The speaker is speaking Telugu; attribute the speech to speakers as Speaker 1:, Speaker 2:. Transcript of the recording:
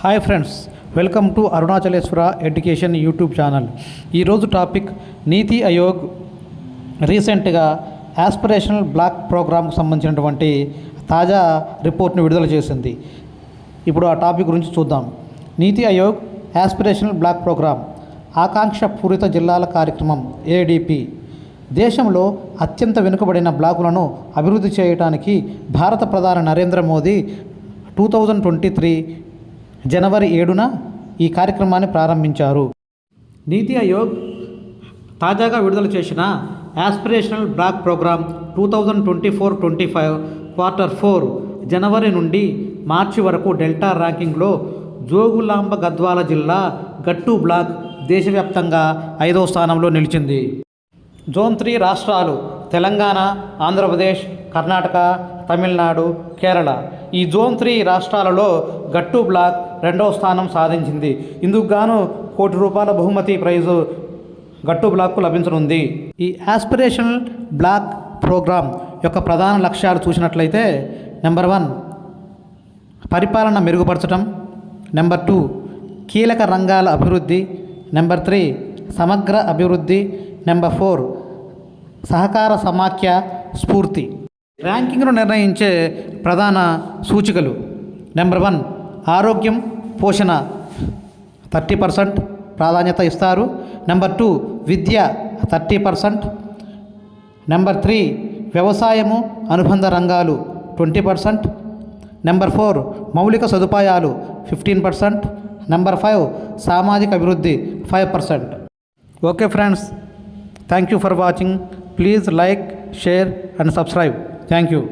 Speaker 1: Hi friends welcome to Arunachaleshwara education YouTube channel. ఈరోజు టాపిక్ నీతి ఆయోగ్ రీసెంట్గా ఆస్పిరేషనల్ బ్లాక్ ప్రోగ్రామ్కి సంబంధించినటువంటి తాజా రిపోర్ట్ని విడుదల చేసింది. ఇప్పుడు ఆ టాపిక్ గురించి చూద్దాం. NITI Aayog aspirational block program ఆకాంక్ష పూరిత జిల్లాల కార్యక్రమం ఏడిపి దేశంలో అత్యంత వెనుకబడిన బ్లాకులను అభివృద్ధి చేయడానికి భారత ప్రధాని Narendra Modi two thousand twenty three జనవరి ఏడున ఈ కార్యక్రమాన్ని ప్రారంభించారు. నీతి ఆయోగ్ తాజాగా విడుదల చేసిన aspirational block program two thousand twenty four twenty five quarter four జనవరి నుండి మార్చి వరకు డెల్టా ర్యాంకింగ్లో జోగులాంబ గద్వాల జిల్లా గట్టు బ్లాక్ దేశవ్యాప్తంగా ఐదవ స్థానంలో నిలిచింది. జోన్ త్రీ రాష్ట్రాలు తెలంగాణ ఆంధ్రప్రదేశ్ కర్ణాటక తమిళనాడు కేరళ ఈ జోన్ త్రీ రాష్ట్రాలలో గట్టు బ్లాక్ రెండవ స్థానం సాధించింది. ఇందుకు గాను కోటి రూపాయల బహుమతి ప్రైజు గట్టు బ్లాక్కు లభించనుంది. ఈ ఆస్పిరేషనల్ బ్లాక్ ప్రోగ్రాం యొక్క ప్రధాన లక్ష్యాలు చూసినట్లయితే నెంబర్ వన్ పరిపాలన మెరుగుపరచడం నెంబర్ టూ కీలక రంగాల అభివృద్ధి. నెంబర్ త్రీ సమగ్ర అభివృద్ధి. నెంబర్ ఫోర్ సహకార సమాఖ్య స్ఫూర్తి. ర్యాంకింగ్ను నిర్ణయించే ప్రధాన సూచికలు. నెంబర్ వన్ ఆరోగ్యం. పోషణ థర్టీ పర్సెంట్ ప్రాధాన్యత ఇస్తారు. నెంబర్ టూ విద్య థర్టీ పర్సెంట్. నెంబర్ త్రీ వ్యవసాయము అనుబంధ రంగాలు ట్వంటీ పర్సెంట్. నెంబర్ ఫోర్ మౌలిక సదుపాయాలు ఫిఫ్టీన్ పర్సెంట్. నెంబర్ ఫైవ్ సామాజిక అభివృద్ధి five percent. Okay friends thank you for watching. Please like share and subscribe. Thank you.